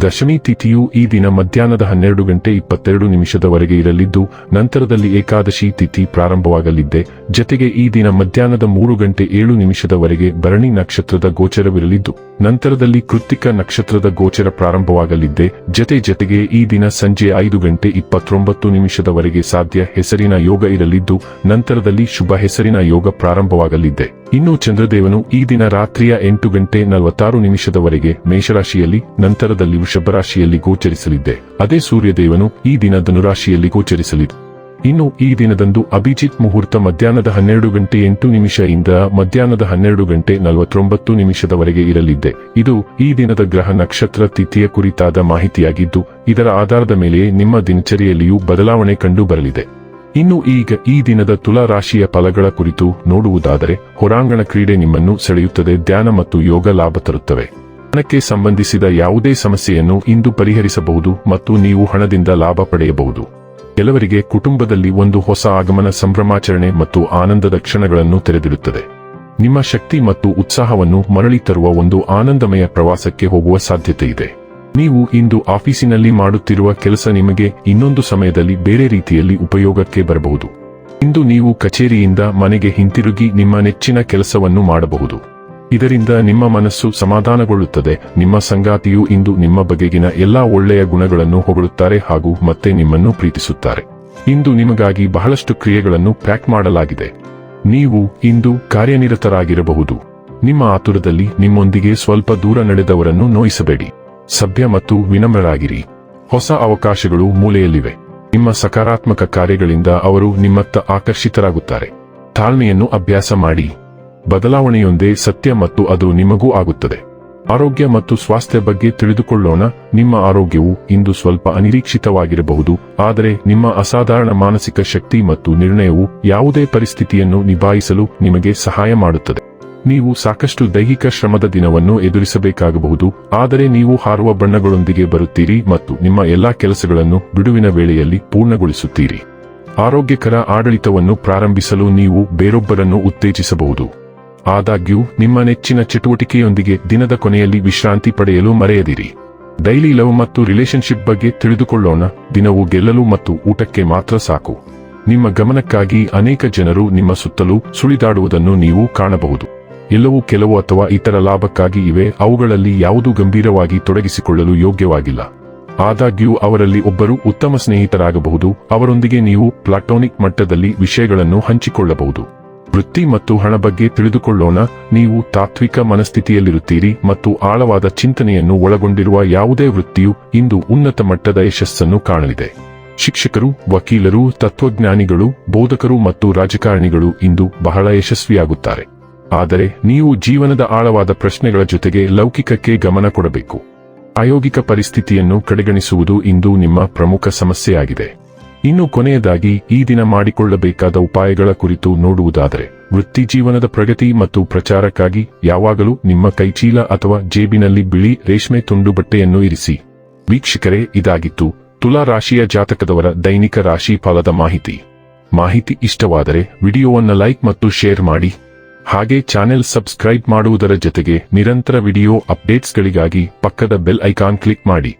ದಶಮಿ ತಿಥಿಯು ಈ ದಿನ ಮಧ್ಯಾಹ್ನದ ಹನ್ನೆರಡು ಗಂಟೆ ಇಪ್ಪತ್ತೆರಡು ನಿಮಿಷದವರೆಗೆ ಇರಲಿದ್ದು, ನಂತರದಲ್ಲಿ ಏಕಾದಶಿ ತಿಥಿ ಪ್ರಾರಂಭವಾಗಲಿದ್ದೆ. ಜತೆಗೆ ಈ ದಿನ ಮಧ್ಯಾಹ್ನದ ಮೂರು ಗಂಟೆ ಏಳು ನಿಮಿಷದವರೆಗೆ ಭರಣಿ ನಕ್ಷತ್ರದ ಗೋಚರವಿರಲಿದ್ದು. ನಂತರದಲ್ಲಿ ಕೃತಿಕ ನಕ್ಷತ್ರದ ಗೋಚರ ಪ್ರಾರಂಭವಾಗಲಿದ್ದೆ. ಜತೆ ಜತೆಗೆ ಈ ದಿನ ಸಂಜೆ ಐದು ಗಂಟೆ ಇಪ್ಪತ್ತೊಂಬತ್ತು ನಿಮಿಷದವರೆಗೆ ಸಾಧ್ಯ ಹೆಸರಿನ ಯೋಗ ಇರಲಿದ್ದು, ನಂತರದಲ್ಲಿ ಶುಭ ಹೆಸರಿನ ಯೋಗ ಪ್ರಾರಂಭವಾಗಲಿದ್ದೆ. ಇನ್ನು ಚಂದ್ರದೇವನು ಈ ದಿನ ರಾತ್ರಿಯ ಎಂಟು ಗಂಟೆ ನಲವತ್ತಾರು ನಿಮಿಷದವರೆಗೆ ಮೇಷರಾಶಿಯಲ್ಲಿ, ನಂತರದಲ್ಲಿ ವೃಷಭರಾಶಿಯಲ್ಲಿ ಗೋಚರಿಸಲಿದ್ದೆ. ಅದೇ ಸೂರ್ಯದೇವನು ಈ ದಿನ ಧನುರಾಶಿಯಲ್ಲಿ ಗೋಚರಿಸಲಿದೆ ಇನ್ನು ಈ ದಿನದಂದು ಅಭಿಜಿತ್ ಮುಹೂರ್ತ ಮಧ್ಯಾಹ್ನದ ಹನ್ನೆರಡು ಗಂಟೆ ಎಂಟು ನಿಮಿಷದಿಂದ ಮಧ್ಯಾಹ್ನದ ಹನ್ನೆರಡು ಗಂಟೆ ನಲವತ್ತೊಂಬತ್ತು ನಿಮಿಷದವರೆಗೆ ಇರಲಿದೆ. ಇದು ಈ ದಿನದ ಗ್ರಹ ನಕ್ಷತ್ರ ತಿಥಿಯ ಕುರಿತಾದ ಮಾಹಿತಿಯಾಗಿದ್ದು, ಇದರ ಆಧಾರದ ಮೇಲೆ ನಿಮ್ಮ ದಿನಚರಿಯಲ್ಲಿಯೂ ಬದಲಾವಣೆ ಕಂಡು ಬರಲಿದೆ ಇನ್ನು ಈಗ ಈ ದಿನದ ತುಲಾ ರಾಶಿಯ ಫಲಗಳ ಕುರಿತು ನೋಡುವುದಾದರೆ, ಹೊರಾಂಗಣ ಕ್ರೀಡೆ ನಿಮ್ಮನ್ನು ಸೆಳೆಯುತ್ತದೆ, ಧ್ಯಾನ ಮತ್ತು ಯೋಗ ಲಾಭ ತರುತ್ತವೆ. ಹಣಕ್ಕೆ ಸಂಬಂಧಿಸಿದ ಯಾವುದೇ ಸಮಸ್ಯೆಯನ್ನು ಇಂದು ಪರಿಹರಿಸಬಹುದು ಮತ್ತು ನೀವು ಹಣದಿಂದ ಲಾಭ ಪಡೆಯಬಹುದು. ಕೆಲವರಿಗೆ ಕುಟುಂಬದಲ್ಲಿ ಒಂದು ಹೊಸ ಆಗಮನ ಸಂಭ್ರಮಾಚರಣೆ ಮತ್ತು ಆನಂದದ ಕ್ಷಣಗಳನ್ನು ತೆರೆದಿರುತ್ತದೆ ನಿಮ್ಮ ಶಕ್ತಿ ಮತ್ತು ಉತ್ಸಾಹವನ್ನು ಮರಳಿ ತರುವ ಒಂದು ಆನಂದಮಯ ಪ್ರವಾಸಕ್ಕೆ ಹೋಗುವ ಸಾಧ್ಯತೆ ಇದೆ. ನೀವು ಇಂದು ಆಫೀಸಿನಲ್ಲಿ ಮಾಡುತ್ತಿರುವ ಕೆಲಸ ನಿಮಗೆ ಇನ್ನೊಂದು ಸಮಯದಲ್ಲಿ ಬೇರೆ ರೀತಿಯಲ್ಲಿ ಉಪಯೋಗಕ್ಕೆ ಬರಬಹುದು. ಇಂದು ನೀವು ಕಚೇರಿಯಿಂದ ಮನೆಗೆ ಹಿಂತಿರುಗಿ ನಿಮ್ಮ ನೆಚ್ಚಿನ ಕೆಲಸವನ್ನು ಮಾಡಬಹುದು. ಇದರಿಂದ ನಿಮ್ಮ ಮನಸ್ಸು ಸಮಾಧಾನಗೊಳ್ಳುತ್ತದೆ. ನಿಮ್ಮ ಸಂಗಾತಿಯು ಇಂದು ನಿಮ್ಮ ಬಗೆಗಿನ ಎಲ್ಲಾ ಒಳ್ಳೆಯ ಗುಣಗಳನ್ನು ಹೊಗಳುತ್ತಾರೆ ಹಾಗೂ ಮತ್ತೆ ನಿಮ್ಮನ್ನು ಪ್ರೀತಿಸುತ್ತಾರೆ. ಇಂದು ನಿಮಗಾಗಿ ಬಹಳಷ್ಟು ಕ್ರಿಯೆಗಳನ್ನು ಪ್ಯಾಕ್ ಮಾಡಲಾಗಿದೆ. ನೀವು ಇಂದು ಕಾರ್ಯನಿರತರಾಗಿರಬಹುದು. ನಿಮ್ಮ ಆತುರದಲ್ಲಿ ನಿಮ್ಮೊಂದಿಗೆ ಸ್ವಲ್ಪ ದೂರ ನಡೆದವರನ್ನು ನೋಯಿಸಬೇಡಿ. ಸಭ್ಯ ಮತ್ತು ವಿನಮ್ರರಾಗಿರಿ. ಹೊಸ ಅವಕಾಶಗಳು ಮೂಲೆಯಲ್ಲಿವೆ. ನಿಮ್ಮ ಸಕಾರಾತ್ಮಕ ಕಾರ್ಯಗಳಿಂದ ಅವರು ನಿಮ್ಮತ್ತ ಆಕರ್ಷಿತರಾಗುತ್ತಾರೆ. ತಾಳ್ಮೆಯನ್ನು ಅಭ್ಯಾಸ ಮಾಡಿ. ಬದಲಾವಣೆಯೊಂದೇ ಸತ್ಯ ಮತ್ತು ಅದು ನಿಮಗೂ ಆಗುತ್ತದೆ. ಆರೋಗ್ಯ ಮತ್ತು ಸ್ವಾಸ್ಥ್ಯ ಬಗ್ಗೆ ತಿಳಿದುಕೊಳ್ಳೋಣ. ನಿಮ್ಮ ಆರೋಗ್ಯವು ಇಂದು ಸ್ವಲ್ಪ ಅನಿರೀಕ್ಷಿತವಾಗಿರಬಹುದು, ಆದರೆ ನಿಮ್ಮ ಅಸಾಧಾರಣ ಮಾನಸಿಕ ಶಕ್ತಿ ಮತ್ತು ನಿರ್ಣಯವು ಯಾವುದೇ ಪರಿಸ್ಥಿತಿಯನ್ನು ನಿಭಾಯಿಸಲು ನಿಮಗೆ ಸಹಾಯ ಮಾಡುತ್ತದೆ. ನೀವು ಸಾಕಷ್ಟು ದೈಹಿಕ ಶ್ರಮದ ದಿನವನ್ನು ಎದುರಿಸಬೇಕಾಗಬಹುದು, ಆದರೆ ನೀವು ಹಾರುವ ಬಣ್ಣಗಳೊಂದಿಗೆ ಬರುತ್ತೀರಿ ಮತ್ತು ನಿಮ್ಮ ಎಲ್ಲಾ ಕೆಲಸಗಳನ್ನು ಬಿಡುವಿನ ವೇಳೆಯಲ್ಲಿ ಪೂರ್ಣಗೊಳಿಸುತ್ತೀರಿ. ಆರೋಗ್ಯಕರ ಆಡಳಿತವನ್ನು ಪ್ರಾರಂಭಿಸಲು ನೀವು ಬೇರೊಬ್ಬರನ್ನು ಉತ್ತೇಜಿಸಬಹುದು. ಆದಾಗ್ಯೂ, ನಿಮ್ಮ ನೆಚ್ಚಿನ ಚಟುವಟಿಕೆಯೊಂದಿಗೆ ದಿನದ ಕೊನೆಯಲ್ಲಿ ವಿಶ್ರಾಂತಿ ಪಡೆಯಲು ಮರೆಯದಿರಿ. ಡೈಲಿ ಲವ್ ಮತ್ತು ರಿಲೇಶನ್ಶಿಪ್ ಬಗ್ಗೆ ತಿಳಿದುಕೊಳ್ಳೋಣ, ದಿನವು ಗೆಲ್ಲಲು ಮತ್ತು ಊಟಕ್ಕೆ ಮಾತ್ರ ಸಾಕು. ನಿಮ್ಮ ಗಮನಕ್ಕಾಗಿ ಅನೇಕ ಜನರು ನಿಮ್ಮ ಸುತ್ತಲೂ ಸುಳಿದಾಡುವುದನ್ನು ನೀವು ಕಾಣಬಹುದು. ಎಲ್ಲವೂ ಕೆಲವು ಅಥವಾ ಇತರ ಲಾಭಕ್ಕಾಗಿ ಇವೆ, ಅವುಗಳಲ್ಲಿ ಯಾವುದೂ ಗಂಭೀರವಾಗಿ ತೊಡಗಿಸಿಕೊಳ್ಳಲು ಯೋಗ್ಯವಾಗಿಲ್ಲ. ಆದಾಗ್ಯೂ, ಅವರಲ್ಲಿ ಒಬ್ಬರು ಉತ್ತಮ ಸ್ನೇಹಿತರಾಗಬಹುದು, ಅವರೊಂದಿಗೆ ನೀವು ಪ್ಲಾಟೋನಿಕ್ ಮಟ್ಟದಲ್ಲಿ ವಿಷಯಗಳನ್ನು ಹಂಚಿಕೊಳ್ಳಬಹುದು. ವೃತ್ತಿ ಮತ್ತು ಹಣ ಬಗ್ಗೆ ತಿಳಿದುಕೊಳ್ಳೋಣ. ನೀವು ತಾತ್ವಿಕ ಮನಸ್ಥಿತಿಯಲ್ಲಿರುತ್ತೀರಿ ಮತ್ತು ಆಳವಾದ ಚಿಂತನೆಯನ್ನು ಒಳಗೊಂಡಿರುವ ಯಾವುದೇ ವೃತ್ತಿಯು ಇಂದು ಉನ್ನತ ಮಟ್ಟದ ಯಶಸ್ಸನ್ನು ಕಾಣಲಿದೆ. ಶಿಕ್ಷಕರು, ವಕೀಲರು, ತತ್ವಜ್ಞಾನಿಗಳು, ಬೋಧಕರು ಮತ್ತು ರಾಜಕಾರಣಿಗಳು ಇಂದು ಬಹಳ ಯಶಸ್ವಿಯಾಗುತ್ತಾರೆ. ಆದರೆ ನೀವು ಜೀವನದ ಆಳವಾದ ಪ್ರಶ್ನೆಗಳ ಜೊತೆಗೆ ಲೌಕಿಕಕ್ಕೆ ಗಮನ ಕೊಡಬೇಕು. ಪ್ರಾಯೋಗಿಕ ಪರಿಸ್ಥಿತಿಯನ್ನು ಕಡೆಗಣಿಸುವುದು ಇಂದು ನಿಮ್ಮ ಪ್ರಮುಖ ಸಮಸ್ಯೆಯಾಗಿದೆ. ಇನ್ನು ಕೊನೆಯದಾಗಿ ಈ ದಿನ ಮಾಡಿಕೊಳ್ಳಬೇಕಾದ ಉಪಾಯಗಳ ಕುರಿತು ನೋಡುವುದಾದರೆ, ವೃತ್ತಿ ಜೀವನದ ಪ್ರಗತಿ ಮತ್ತು ಪ್ರಚಾರಕ್ಕಾಗಿ ಯಾವಾಗಲೂ ನಿಮ್ಮ ಕೈಚೀಲ ಅಥವಾ ಜೇಬಿನಲ್ಲಿ ಬಿಳಿ ರೇಷ್ಮೆ ತುಂಡು ಬಟ್ಟೆಯನ್ನು ಇರಿಸಿ. ವೀಕ್ಷಕರೇ, ಇದಾಗಿತ್ತು ತುಲಾ ರಾಶಿಯ ಜಾತಕದವರ ದೈನಿಕ ರಾಶಿ ಫಲದ ಮಾಹಿತಿ. ಮಾಹಿತಿ ಇಷ್ಟವಾದರೆ ವಿಡಿಯೋವನ್ನು ಲೈಕ್ ಮತ್ತು ಶೇರ್ ಮಾಡಿ. ಹಾಗೆ ಚಾನೆಲ್ ಸಬ್ಸ್ಕ್ರೈಬ್ ಮಾಡುವುದರ ಜೊತೆಗೆ ನಿರಂತರ ವಿಡಿಯೋ ಅಪ್ಡೇಟ್ಸ್ಗಳಿಗಾಗಿ ಪಕ್ಕದ ಬೆಲ್ ಐಕಾನ್ ಕ್ಲಿಕ್ ಮಾಡಿ.